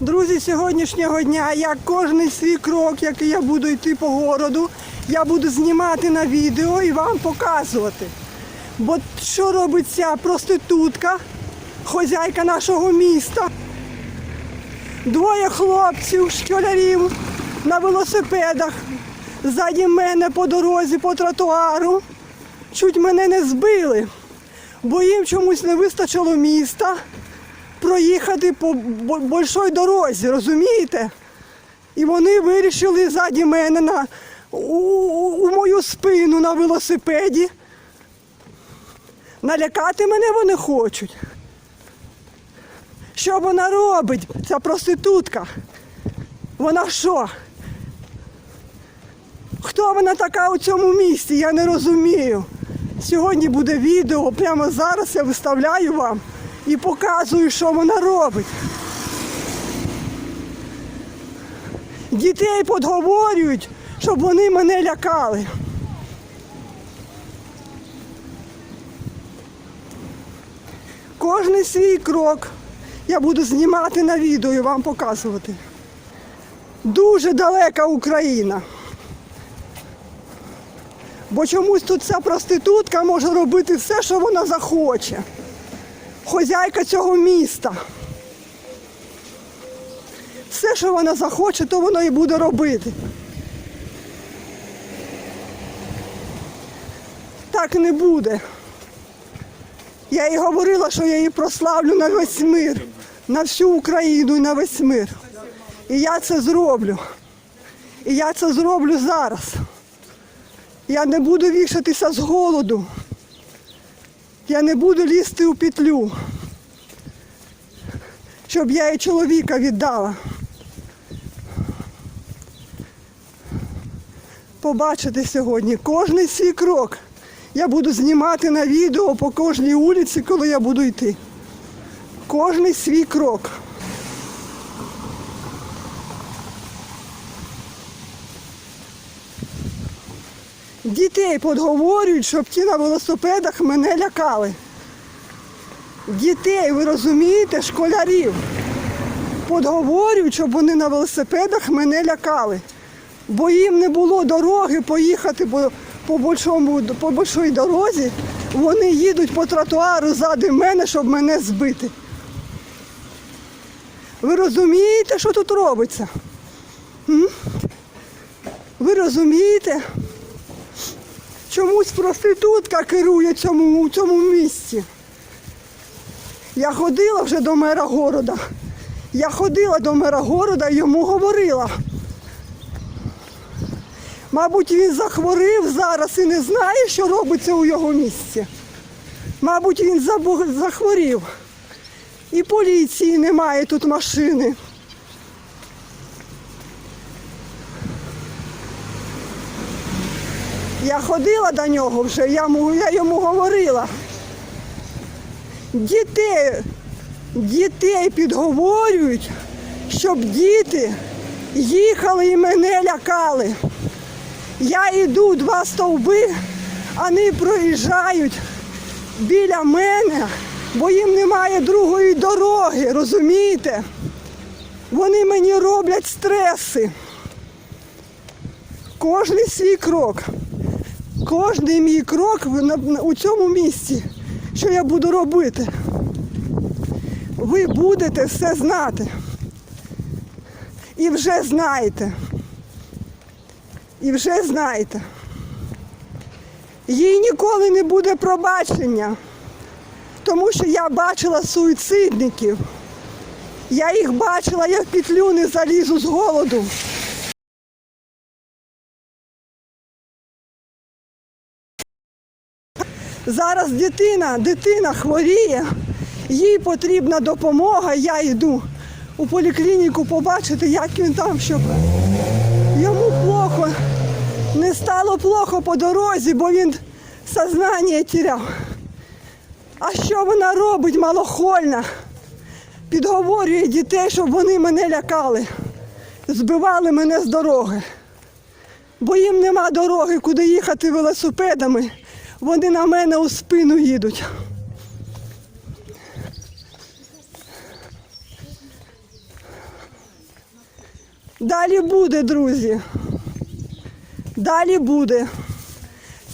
Друзі, сьогоднішнього дня я кожний свій крок, який я буду йти по городу, я буду знімати на відео і вам показувати. Бо що робить ця проститутка, хозяйка нашого міста? Двоє хлопців, школярів на велосипедах ззаді мене по дорозі, по тротуару. Чуть мене не збили, бо їм чомусь не вистачило міста проїхати по бо- большой дорозі, розумієте? І вони вирішили ззаді мене на, у- у мою спину на велосипеді. Налякати мене вони хочуть. Що вона робить, ця проститутка? Вона що? Хто вона така у цьому місті? Я не розумію. Сьогодні буде відео, прямо зараз я виставляю вам і показую, що вона робить. Дітей подговорюють, щоб вони мене лякали. Кожний свій крок я буду знімати на відео і вам показувати. Дуже далека Україна. Бо чомусь тут ця проститутка може робити все, що вона захоче. Хозяйка цього міста. Все, що вона захоче, то воно і буде робити. Так не буде. Я їй говорила, що я її прославлю на весь мир, на всю Україну і на весь мир. І я це зроблю. І я це зроблю зараз. Я не буду вішатися з голоду. Я не буду лізти у петлю, щоб я і чоловіка віддала. Побачите сьогодні кожний свій крок. Я буду знімати на відео по кожній вулиці, коли я буду йти. Кожний свій крок. Дітей подговорюють, щоб ті на велосипедах мене лякали. Дітей, ви розумієте, школярів. Подговорюють, щоб вони на велосипедах мене лякали. Бо їм не було дороги поїхати по, по, большому, по большій дорозі. Вони їдуть по тротуару ззади мене, щоб мене збити. Ви розумієте, що тут робиться? М? Ви розумієте? Чомусь проститутка керує цьому, у цьому місці. Я ходила вже до мера города. Я ходила до мера города і йому говорила. Мабуть, він захворів зараз і не знає, що робиться у його місці. Мабуть, він захворів. І поліції немає тут машини. Я ходила до нього вже, я я йому говорила. Дітей, дітей підговорюють, щоб діти їхали і мене лякали. Я йду два стовби, вони проїжджають біля мене, бо їм немає другої дороги, розумієте? Вони мені роблять стреси. Кожний свій крок. Кожний мій крок у цьому місці, що я буду робити. Ви будете все знати. І вже знаєте. І вже знаєте. Їй ніколи не буде пробачення, тому що я бачила суїцидників. Я їх бачила, я в петлю не залізу з голоду. Зараз дитина, дитина хворіє, їй потрібна допомога, я йду у поліклініку побачити, як він там, щоб йому плохо. Не стало плохо по дорозі, бо він сознання тіряв. А що вона робить, малохольна? Підговорює дітей, щоб вони мене лякали, збивали мене з дороги. Бо їм нема дороги, куди їхати велосипедами. Вони на мене у спину їдуть. Далі буде, друзі. Далі буде.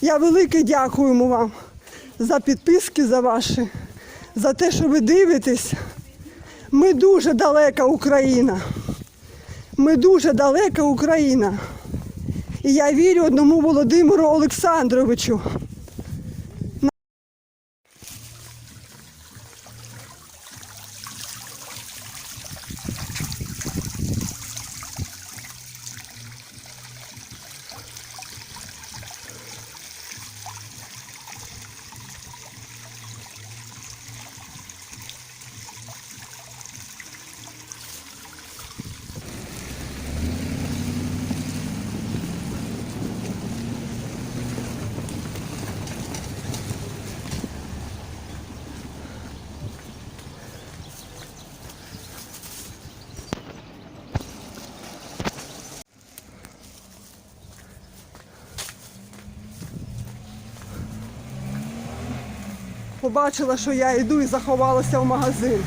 Я велике дякуємо вам за підписки за ваші, за те, що ви дивитесь. Ми дуже далека Україна. Ми дуже далека Україна. І я вірю одному Володимиру Олександровичу. Побачила, що я йду і заховалася в магазин.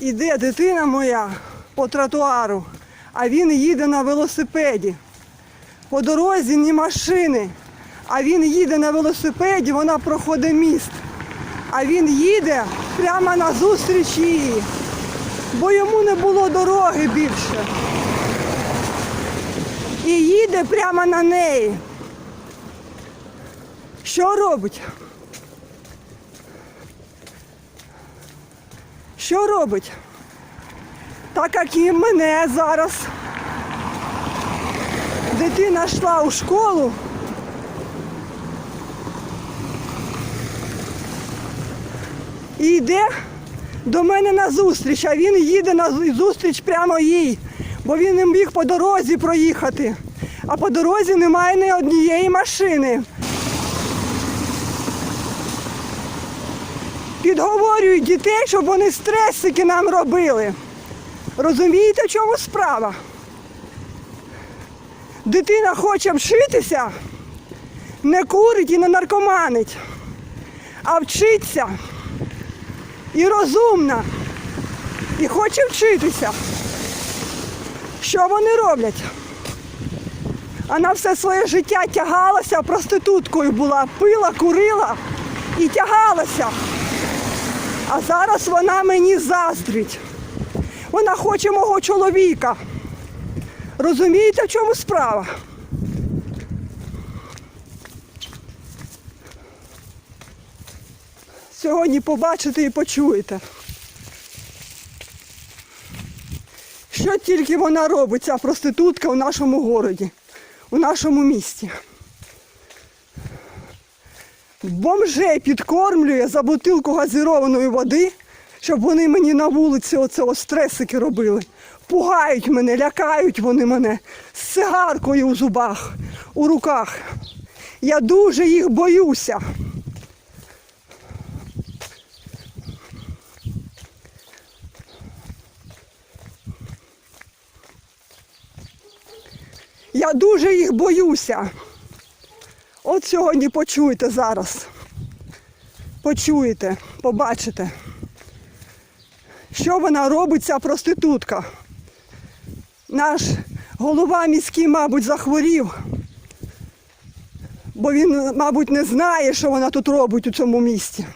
Іде дитина моя по тротуару, а він їде на велосипеді. По дорозі ні машини, а він їде на велосипеді, вона проходить міст. А він їде прямо на зустріч її, бо йому не було дороги більше. І їде прямо на неї. Що робить? Що робить? Так як і мене зараз. Дитина йшла у школу. І йде до мене на зустріч, а він їде на зустріч прямо їй, бо він не міг по дорозі проїхати. А по дорозі немає ні однієї машини. Підговорюють дітей, щоб вони стресики нам робили. Розумієте, в чому справа? Дитина хоче вчитися, не курить і не наркоманить, а вчиться і розумна, і хоче вчитися. Що вони роблять? Вона все своє життя тягалася, проституткою була, пила, курила і тягалася. А зараз вона мені заздрить. Вона хоче мого чоловіка. Розумієте, в чому справа? Сьогодні побачите і почуєте. Що тільки вона робить, ця проститутка у нашому городі, у нашому місті. Бомжей підкормлює за бутилку газірованої води, щоб вони мені на вулиці оце стресики робили. Пугають мене, лякають вони мене з цигаркою у зубах, у руках. Я дуже їх боюся. Я дуже їх боюся. От сьогодні почуєте зараз. Почуєте, побачите, що вона робить, ця проститутка. Наш голова міський, мабуть, захворів, бо він, мабуть, не знає, що вона тут робить у цьому місті.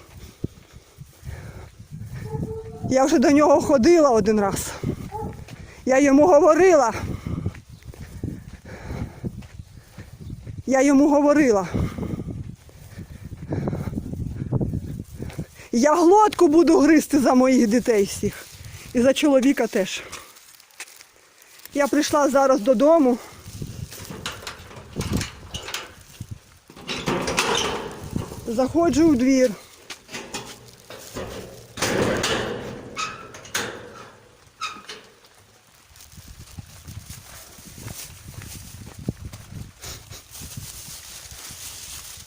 Я вже до нього ходила один раз. Я йому говорила. Я йому говорила. Я глотку буду гризти за моїх дітей всіх. І за чоловіка теж. Я прийшла зараз додому. Заходжу у двір.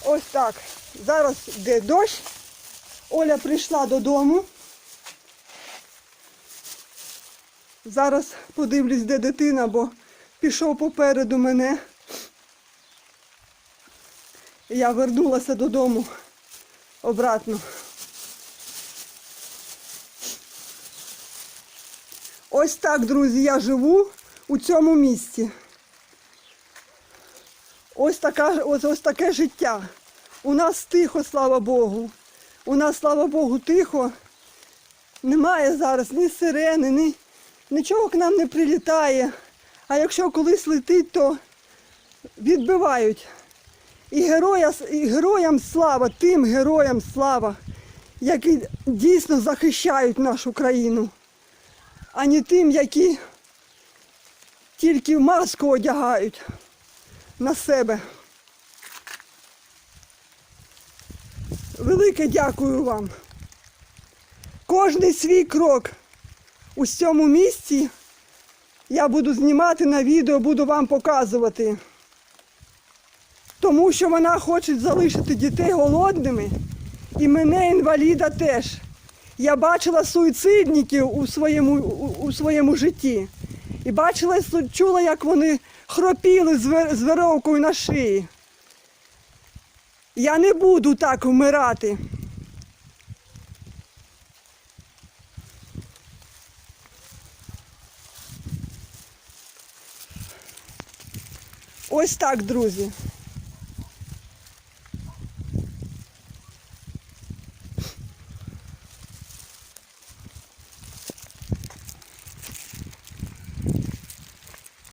Ось так. Зараз йде дощ. Оля прийшла додому. Зараз подивлюсь, де дитина, бо пішов попереду мене. Я вернулася додому обратно. Ось так, друзі, я живу у цьому місці. Ось, така, ось, ось таке життя. У нас тихо, слава Богу. У нас, слава Богу, тихо. Немає зараз ні сирени, ні, нічого к нам не прилітає. А якщо колись летить, то відбивають. І, героя, і героям слава, тим героям слава, які дійсно захищають нашу країну, а не тим, які тільки маску одягають на себе. Велике дякую вам. Кожний свій крок у цьому місці я буду знімати на відео, буду вам показувати. Тому що вона хоче залишити дітей голодними і мене, інваліда, теж. Я бачила суїцидників у своєму, у, у своєму житті. І бачила, чула, як вони хропіли з веровкою на шиї. Я не буду так вмирати. Ось так, друзі.